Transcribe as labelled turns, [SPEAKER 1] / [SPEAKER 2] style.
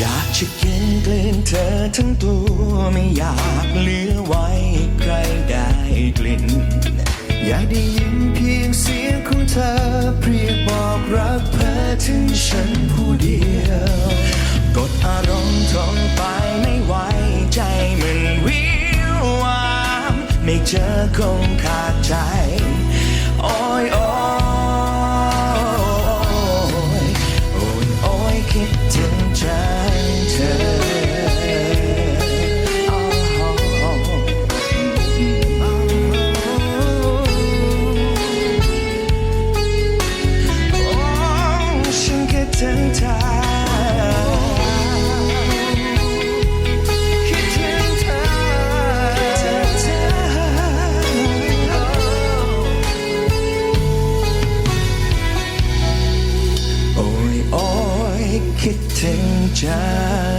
[SPEAKER 1] อยากจะกินกลืนเธอทั้งตัวไม่อยากเหลือไว้ใครได้กลิ่น อยากได้ยินเพียงเสียงของเธอเพียงบอกรักเพ้อถึงฉันผู้เดียว กดอารมณ์ทนไปไม่ไหวใจมันวิววามไม่เจอคงขาดใจ โอ้ยโอ้ยโอ้ยโอ้ยคิดถึง คิดถึงจัง